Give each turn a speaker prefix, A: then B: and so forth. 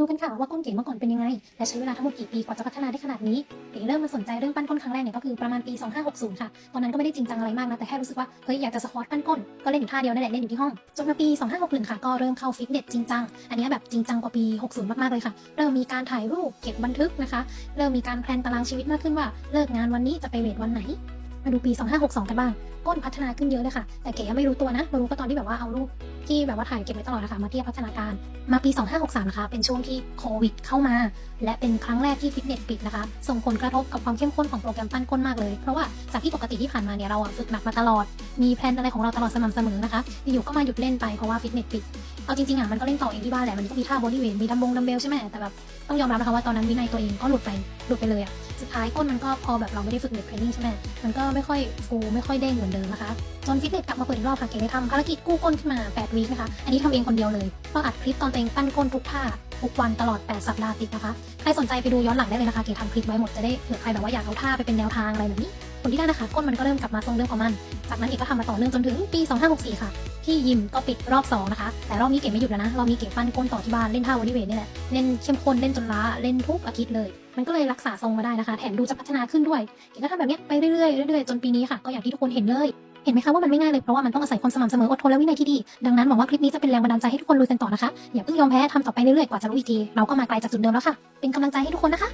A: ดูกันค่ะว่าก้นเก๋เมื่อก่อนเป็นยังไง และใช้เวลาทั้งหมดกี่ปีกว่าจะพัฒนาได้ขนาดนี้เก๋เริ่มมาสนใจเรื่องปั้นก้นครั้งแรกเนี่ยก็คือประมาณปี 2560 ค่ะ ตอนนั้นก็ไม่ได้จริงจังอะไรมากนะ แต่แค่รู้สึกว่า เฮ้ย อยากจะสควอตปั้นก้น ก็เล่นอยู่ท่าเดียวนั่นแหละเล่นอยู่ที่ห้อง จนมาปี 2561 ค่ะ ก็เริ่มเข้าฟิตเนสจริงจัง อันนี้แบบจริงจังกว่าปี 60 มากๆเลยค่ะ เริ่มมีการถ่ายรูปเก็บบันทึกนะคะ เริ่มมีการแพลนตารางชีวิตมากขึ้นว่าเลิกงานวันนี้จะไปเวทวันไหนมาดูปี 2562 กันบ้าง ก้นพัฒนาขึ้นเยอะเลยค่ะ แต่เก๋ยังไม่รู้ตัวนะ มารู้ก็ตอนที่แบบว่าเอารูป ที่แบบว่าถ่ายเก็บไว้ตลอดนะคะมาเทียบพัฒนาการ มาปี 2563 นะคะ เป็นช่วงที่โควิดเข้ามา และเป็นครั้งแรกที่ฟิตเนสปิดนะคะ ส่งผลกระทบกับความเข้มข้นของโปรแกรมปั้นก้นมากเลย เพราะว่าจากที่ปกติที่ผ่านมาเนี่ยเราฝึกหนักมาตลอด มีแพลนอะไรของเราตลอดสม่ำเสมอนะคะ อยู่ก็มาหยุดเล่นไปเพราะว่าฟิตเนสปิด เอาจริงๆอะมันก็เล่นต่อเองที่บ้านแหละ มันก็มีท่าบอดี้เวท มีดัมบงดัมเบลใช่ไหมแต่แบบต้องยอมรับนะคะว่าตอนนั้นวินัยตัวเองก็หลุดไป หลุดไปเลยอะ สุดท้ายก้นมันก็พอแบบเราไม่ได้ฝึกเน็ตเทรนนิ่งใช่ไหมมันก็ไม่ค่อยฟูไม่ค่อยเด้งเหมือนเดิมนะคะจนฟิตเนสกลับมาเปิดอีกรอบค่ะเก๋ได้ทำภารกิจกู้ก้นขึ้นมา8วีคนะคะอันนี้ทำเองคนเดียวเลยก็อัดคลิปตอนตัวเองปั้นก้นทุกท่าทุกวันตลอด 8 สัปดาห์ติดนะคะใครสนใจไปดูย้อนหลังได้เลยนะคะเก๋ทำคลิปไว้หมดจะได้เผื่อใครแบบว่าอยากเอาท่าไปเป็นแนวทางอะไรแบบนี้ผลที่ได้นะคะก้นมันก็เริ่มกลับมาทรงเดิมของมัน จากนั้นเอกก็ทำมาต่อเนื่องจนถึงปี 2564 ค่ะ ที่ยิมก็ปิดรอบ2นะคะ แต่รอบนี้เก๋ไม่หยุดแล้วนะ รอบนี้เก๋ปั้นก้นต่อที่บ้าน เล่นท่าบอดี้เวทนี่แหละ เล่นเข้มข้น เล่นจนล้า เล่นทุกอาทิตย์เลย มันก็เลยรักษาทรงมาได้นะคะ แถมดูจะพัฒนาขึ้นด้วย เก๋ก็ทำแบบนี้ไปเรื่อยๆเรื่อยๆ จนปีนี้ค่ะ ก็อย่างที่ทุกคนเห็นเลย เห็นไหมคะว่ามันไม่ง่ายเลย เพราะว่ามันต้องอาศัยความสม่ำเสมออดทนและวินัยที่ดี ดังนั้นหวังว่าคลิปนี้จะเป็นแรงบันดาลใจให้ทุกคนลุยกันต่อนะคะ อย่าเพิ่งยอมแพ้ทำต่อไปเรื่อยๆ กว่าจะรู้อีกที เราก็มาไกลจากจุดเดิมแล้วค่ะ เป็นกำลังใจให้ทุกคนนะคะ